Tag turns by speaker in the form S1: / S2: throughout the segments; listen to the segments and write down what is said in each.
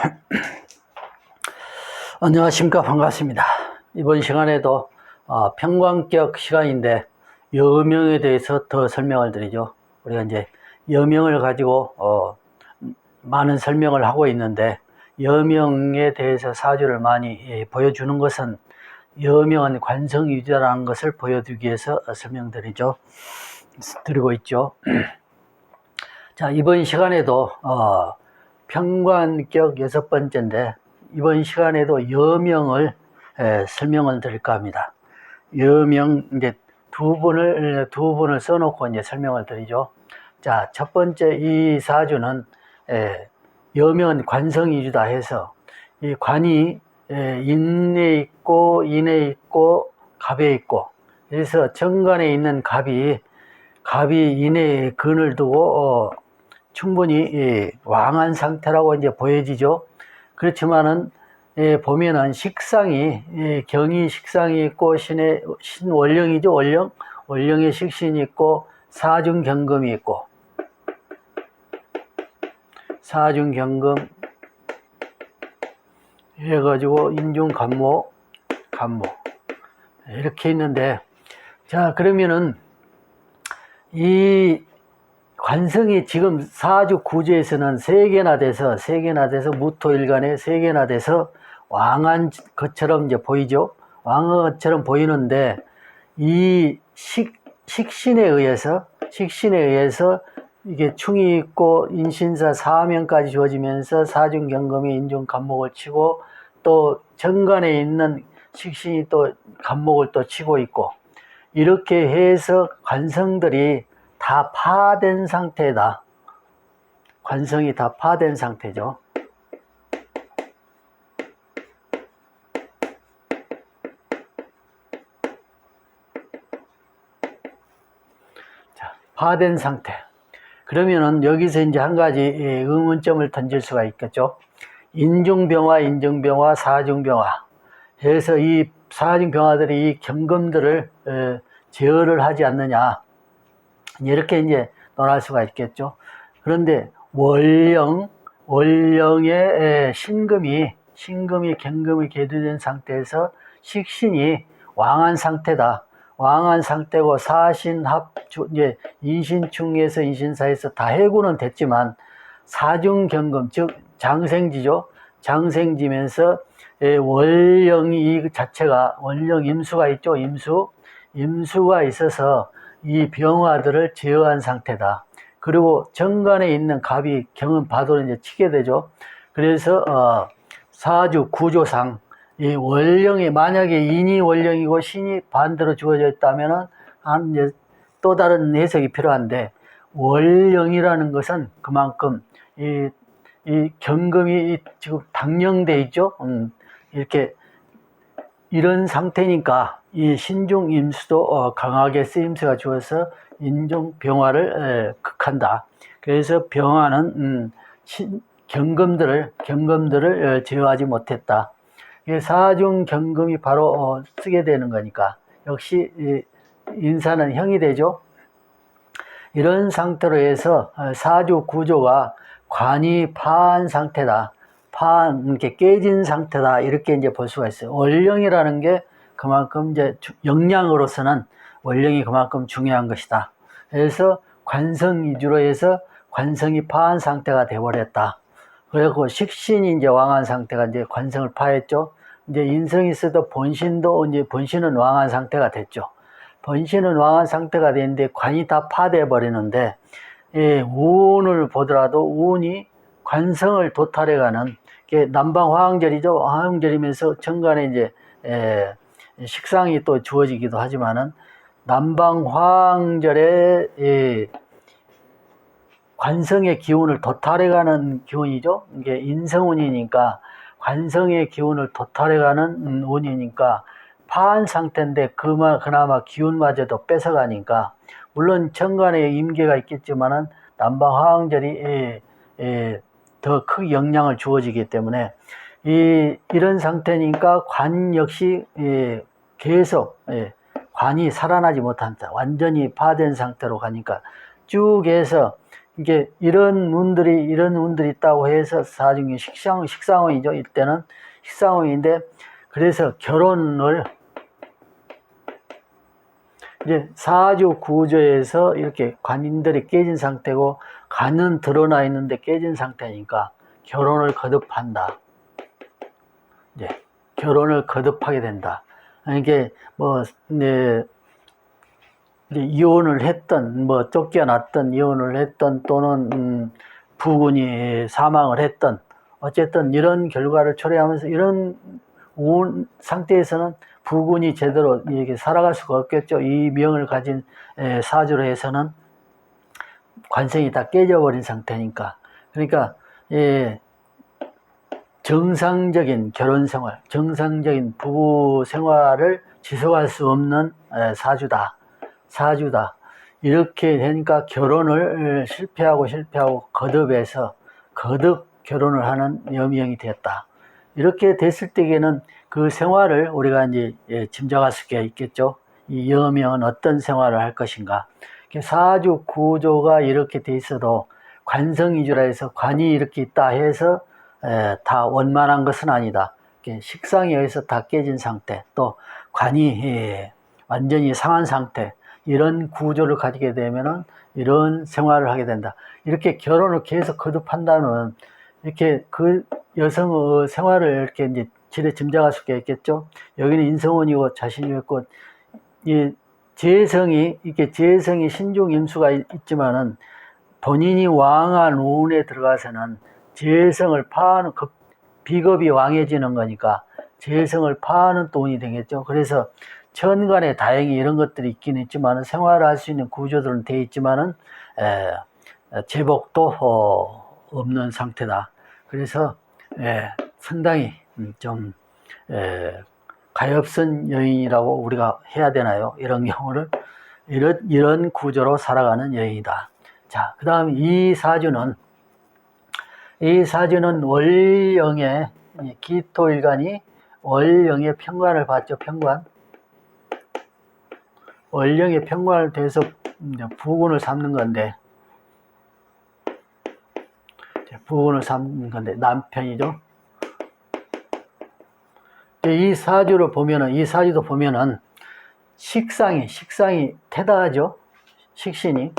S1: 안녕하십니까 반갑습니다. 이번 시간에도 어, 평광격 시간인데 여명에 대해서 더 설명을 드리죠. 우리가 이제 여명을 가지고 어, 많은 설명을 하고 있는데 여명에 대해서 사주를 많이 예, 보여주는 것은 여명은 관성 유자라는 것을 보여주기 위해서 설명드리죠. 드리고 있죠. 자 이번 시간에도 어, 평관격 여섯 번째인데 이번 시간에도 여명을 에, 설명을 드릴까 합니다. 여명 이제 두 분을 두 분을 써놓고 이제 설명을 드리죠. 자, 첫 번째 이 사주는 에, 여명은 관성이주다 해서 이 관이 에, 인에 있고 인에 있고 갑에 있고 그래서 정관에 있는 갑이 갑이 인에 근을 두고 어, 충분히 예, 왕한 상태라고 이제 보여지죠. 그렇지만은 예, 보면은 식상이 예, 경이 식상이 있고 신의 신월령이죠 월령? 월령의 식신이 있고 사중 경금이 있고. 사중 경금. 해가지고 인중 간모 간모. 이렇게 있는데 자 그러면은 이 관성이 지금 사주 구조에서는 세 개나 돼서 세 개나 돼서 무토일간에 세 개나 돼서 왕한 것처럼 이제 보이죠. 왕한 것처럼 보이는데 이 식, 식신에 의해서 식신에 의해서 이게 충이 있고 인신사 사명까지 주어지면서 사중경금이 인중 간목을 치고 또 정관에 있는 식신이 또 간목을 또 치고 있고 이렇게 해서 관성들이 다 파된 상태다. 관성이 다 파된 상태죠. 자, 파된 상태. 그러면은 여기서 이제 한 가지 예, 의문점을 던질 수가 있겠죠. 인중병화, 인중병화, 사중병화. 그래서 이 사중병화들이 이 경금들을 에, 제어를 하지 않느냐. 이렇게 이제 논할 수가 있겠죠. 그런데 월령, 월령의 신금이, 신금이 경금이 개두된 상태에서 식신이 왕한 상태다. 왕한 상태고 사신합, 이제 인신충에서 인신사에서 다 해고는 됐지만 사중경금, 즉 장생지죠. 장생지면서 월령이 이 자체가 월령 임수가 있죠. 임수. 임수가 있어서 이 병화들을 제어한 상태다. 그리고 정관에 있는 갑이 경은 바도를 이제 치게 되죠. 그래서 어, 사주 구조상 이 월령이 만약에 인이 월령이고 신이 반대로 주어져 있다면은 한 이제 또 다른 해석이 필요한데 월령이라는 것은 그만큼 이, 이 경금이 지금 당령돼 있죠. 음, 이렇게 이런 상태니까 이 신중 임수도 어, 강하게 쓰임새가 주어서 인중 병화를 에, 극한다. 그래서 병화는 음, 신, 경금들을 경금들을 어, 제어하지 못했다. 사중 경금이 바로 어, 쓰게 되는 거니까 역시 이, 인사는 형이 되죠. 이런 상태로 해서 어, 사주 구조가 관이 파한 상태다. 파한 이렇게 깨진 상태다 이렇게 이제 볼 수가 있어요. 원령이라는 게 그만큼 이제 역량으로서는 원령이 그만큼 중요한 것이다. 그래서 관성 위주로 해서 관성이 파한 상태가 되어버렸다. 그리고 식신이 이제 왕한 상태가 이제 관성을 파했죠. 이제 인성이 있어도 본신도 이제 본신은 왕한 상태가 됐죠. 본신은 왕한 상태가 되는데 관이 다 파돼 버리는데 예, 우운을 보더라도 우운이 관성을 도탈해가는 게 남방 화왕절이죠. 화왕절이면서 정관에 이제 에, 식상이 또 주어지기도 하지만은 남방 화왕절에 예, 관성의 기운을 도탈해가는 기운이죠. 이게 인성운이니까 관성의 기운을 도탈해가는 음, 운이니까 파한 상태인데 그마 그나마 기운마저도 뺏어가니까 물론 정관에 임계가 있겠지만은 남방 화왕절이 예, 예, 더 크게 영향을 주어지기 때문에 이 이런 상태니까 관 역시 예, 계속 예, 관이 살아나지 못한 다. 완전히 파된 상태로 가니까 쭉 해서 이게 이런 운들이 이런 운들이 있다고 해서 사중이 식상 식상운이죠. 이때는 식상운인데 그래서 결혼을 이제 사주 구조에서 이렇게 관인들이 깨진 상태고 관은 드러나 있는데 깨진 상태니까 결혼을 거듭한다. 이제 결혼을 거듭하게 된다. 이게 뭐 네, 이제 이혼을 했던 뭐 쫓겨났던 이혼을 했던 또는 음, 부군이 사망을 했던 어쨌든 이런 결과를 초래하면서 이런 운 상태에서는 부군이 제대로 이렇게 살아갈 수가 없겠죠. 이 명을 가진 에, 사주로 해서는 관성이 다 깨져버린 상태니까. 그러니까 예, 정상적인 결혼 생활, 정상적인 부부 생활을 지속할 수 없는 에, 사주다. 사주다. 이렇게 되니까 결혼을 실패하고 실패하고 거듭해서 거듭 결혼을 하는 여명이 되었다. 이렇게 됐을 때에는 그 생활을 우리가 이제 예, 짐작할 수가 있겠죠. 이 여명은 어떤 생활을 할 것인가. 사주 구조가 이렇게 돼 있어도 관성이주라 해서 관이 이렇게 있다 해서 에, 다 원만한 것은 아니다. 이렇게 식상에 의해서 다 깨진 상태, 또 관이 예, 완전히 상한 상태, 이런 구조를 가지게 되면은 이런 생활을 하게 된다. 이렇게 결혼을 계속 거듭한다는 이렇게 그 여성의 생활을 이렇게 이제 지레 짐작할 수가 있겠죠. 여기는 인성원이고 자신이었고 이 재성이 이게 재성이 신중 임수가 있- 있지만은 본인이 왕한 운에 들어가서는 재성을 파하는 급 비겁이 왕해지는 거니까 재성을 파하는 또 운이 되겠죠. 그래서 천간에 다행히 이런 것들이 있긴 있지만은 생활할 수 있는 구조들은 돼 있지만은 에, 제복도 어, 없는 상태다. 그래서 에, 상당히 음, 좀 에, 가엾은 여인이라고 우리가 해야 되나요? 이런 경우를 이런 이런 구조로 살아가는 여인이다. 자, 그다음 이 사주는 이 사주는 월령의 이 기토일간이 월령의 평관을 받죠. 평관. 월령의 평관을 돼서 부군을 삼는 건데 부군을 삼는 건데 남편이죠. 이 사주를 보면은 이 사주도 보면은 식상이 식상이 태다하죠. 식신이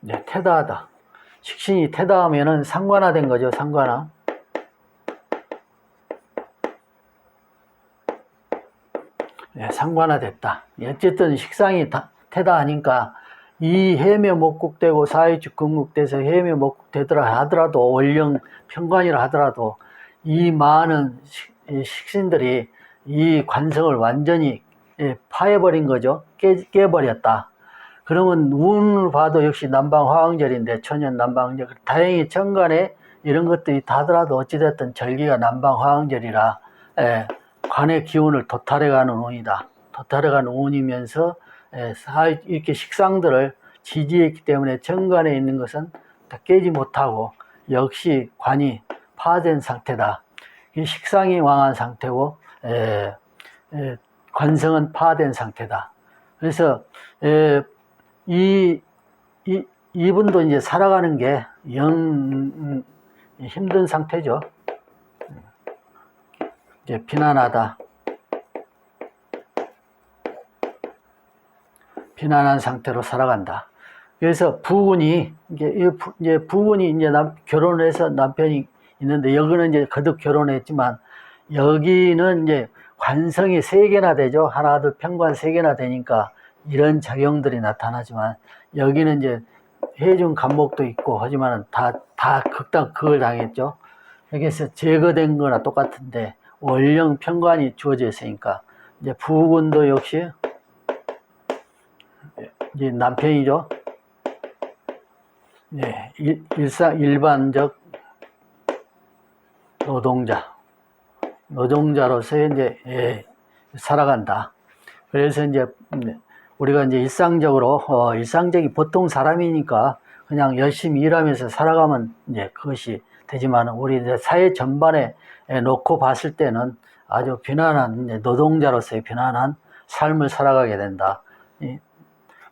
S1: 네, 태다하다. 식신이 태다하면은 상관화 된 거죠. 상관화. 예, 상관화 됐다. 어쨌든 식상이 다, 태다하니까 이 해묘 목국되고 사회축 건국돼서 해묘 목국되더라 하더라도 원령 평관이라 하더라도 이 많은 식, 이 식신들이 이 관성을 완전히 예, 파해버린 거죠. 깨, 깨버렸다. 그러면 운을 봐도 역시 남방 화왕절인데 천연 남방절 다행히 천간에 이런 것들이 다더라도 어찌됐든 절기가 남방 화왕절이라 예, 관의 기운을 도탈해가는 운이다. 도탈해가는 운이면서 예, 사- 이렇게 식상들을 지지했기 때문에 정관에 있는 것은 다 깨지 못하고 역시 관이 파된 상태다. 이 식상이 왕한 상태고 예, 예, 관성은 파된 상태다. 그래서 예, 이, 이 이분도 이제 살아가는 게영 음, 힘든 상태죠. 이제 비난하다. 비난한 상태로 살아간다. 그래서 부군이 이제 부군이 이제 남, 결혼을 해서 남편이 있는데 여기는 이제 거듭 결혼했지만 여기는 이제 관성이 세 개나 되죠. 하나, 둘, 평관 세 개나 되니까 이런 작용들이 나타나지만 여기는 이제 해중 간목도 있고 하지만 다, 다 극단 극을 당했죠. 여기서 제거된 거나 똑같은데 원령 평관이 주어져 있으니까 이제 부군도 역시 이제 남편이죠. 예, 일, 일상 일반적 노동자, 노동자로서 이제 예, 살아간다. 그래서 이제 음, 우리가 이제 일상적으로 어, 일상적인 보통 사람이니까 그냥 열심히 일하면서 살아가면 이제 그것이 되지만 우리 이제 사회 전반에 에 놓고 봤을 때는 아주 비난한 이제 노동자로서의 비난한 삶을 살아가게 된다. 이-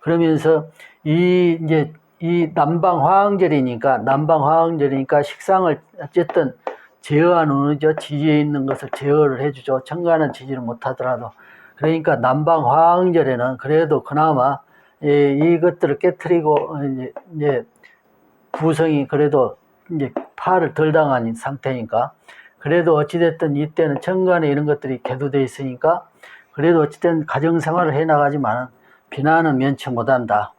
S1: 그러면서 이 이제 이 남방 화왕절이니까 남방 화왕절이니까 식상을 어쨌든 제어하는 의죠. 지지에 있는 것을 제어를 해주죠. 청가는 지지를 못하더라도 그러니까 남방 화왕절에는 그래도 그나마 이, 이것들을 깨뜨리고 이제, 이제 구성이 그래도 이제 파를 덜 당한 상태니까 그래도 어찌됐든 이때는 천간에 이런 것들이 개도돼 있으니까 그래도 어찌됐든 가정생활을 해나가지만 비난은 면치 못한다.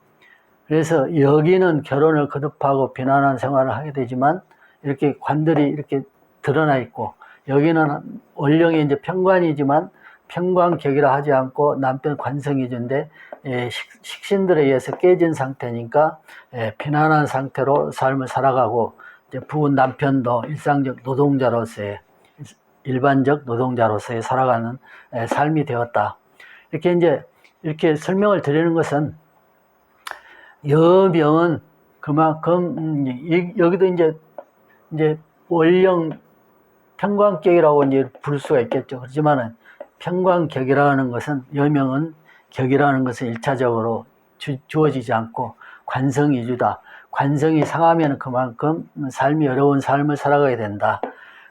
S1: 그래서 여기는 결혼을 거듭하고 비난한 생활을 하게 되지만 이렇게 관들이 이렇게 드러나 있고 여기는 원령이 이제 평관이지만 평관격이라 하지 않고 남편 관성이준데 예, 식- 식신들에 의해서 깨진 상태니까 예, 비난한 상태로 삶을 살아가고 부은 남편도 일상적 노동자로서의 일반적 노동자로서의 살아가는 예, 삶이 되었다. 이렇게 이제 이렇게 설명을 드리는 것은 여명은 그만큼 음, 이- 여기도 이제 이제 원령 평광격이라고 이제 부를 수가 있겠죠. 그렇지만은 평광격이라는 것은 여명은 격이라는 것은 일차적으로 주, 주어지지 않고 관성이 주다. 관성이 상하면 그만큼 삶이 어려운 삶을 살아가게 된다.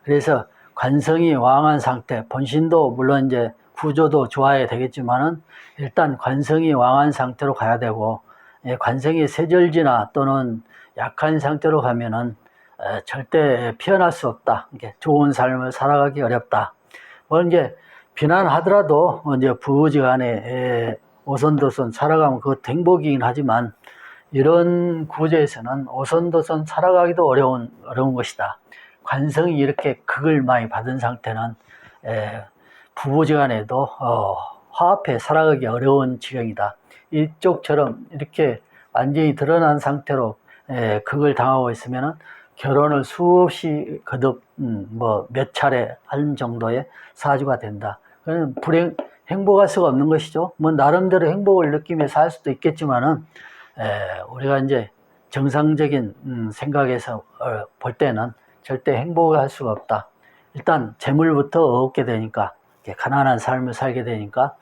S1: 그래서 관성이 왕한 상태, 본신도 물론 이제 구조도 좋아야 되겠지만은 일단 관성이 왕한 상태로 가야 되고 예, 관성이 세절지나 또는 약한 상태로 가면은 에, 절대 피어날 수 없다. 좋은 삶을 살아가기 어렵다. 뭐 이제 비난하더라도 이제 부부지간에 에, 오손도손 살아가면 그것도 행복이긴 하지만 이런 구조에서는 오손도손 살아가기도 어려운 어려운 것이다. 관성이 이렇게 극을 많이 받은 상태는 에, 부부지간에도 어, 화합해 살아가기 어려운 지경이다. 이쪽처럼 이렇게 완전히 드러난 상태로 에, 극을 당하고 있으면은 결혼을 수없이 거듭 음, 뭐몇 차례 한 정도의 사주가 된다. 그는 불행 행복할 수가 없는 것이죠. 뭐 나름대로 행복을 느끼며 살 수도 있겠지만은 에, 우리가 이제 정상적인 음, 생각에서 어, 볼 때는 절대 행복을 할 수가 없다. 일단 재물부터 얻게 되니까 가난한 삶을 살게 되니까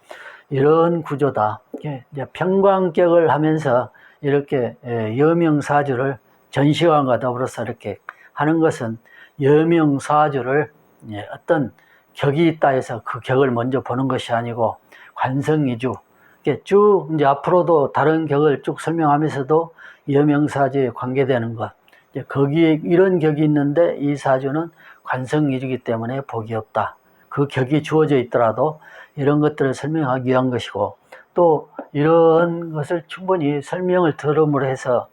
S1: 이런 구조다. 이제 평광격을 하면서 이렇게 에, 여명사주를 전시관과 더불어서 이렇게 하는 것은 여명사주를 예, 어떤 격이 있다 해서 그 격을 먼저 보는 것이 아니고 관성이주 이렇게 쭉 이제 앞으로도 다른 격을 쭉 설명하면서도 여명사주에 관계되는 것 이제 거기에 이런 격이 있는데 이 사주는 관성이주기 때문에 복이 없다. 그 격이 주어져 있더라도 이런 것들을 설명하기 위한 것이고 또 이런 것을 충분히 설명을 들음으로 해서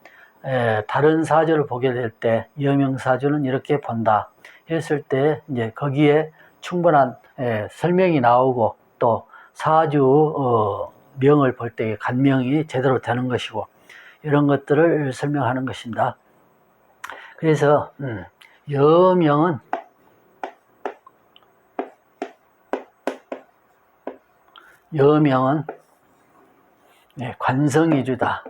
S1: 에, 다른 사주를 보게 될 때 여명사주는 이렇게 본다 했을 때 이제 거기에 충분한 에, 설명이 나오고 또 사주 어, 명을 볼때 간명이 제대로 되는 것이고 이런 것들을 설명하는 것입니다. 그래서 음, 여명은 여명은 네, 관성이주다.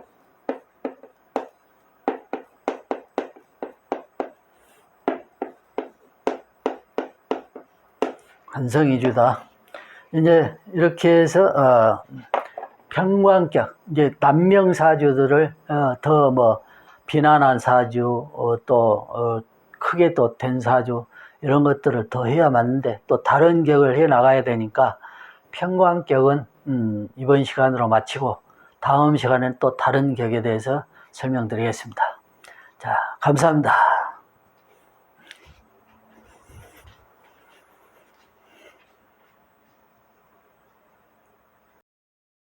S1: 관성이주다. 이제 이렇게 해서 어, 평관격 이제 남명 사주들을 어, 더뭐 비난한 사주 어, 또 어, 크게 또 된 사주 이런 것들을 더 해야 맞는데 또 다른 격을 해 나가야 되니까 평관격은 음, 이번 시간으로 마치고 다음 시간엔 또 다른 격에 대해서 설명드리겠습니다. 자, 감사합니다.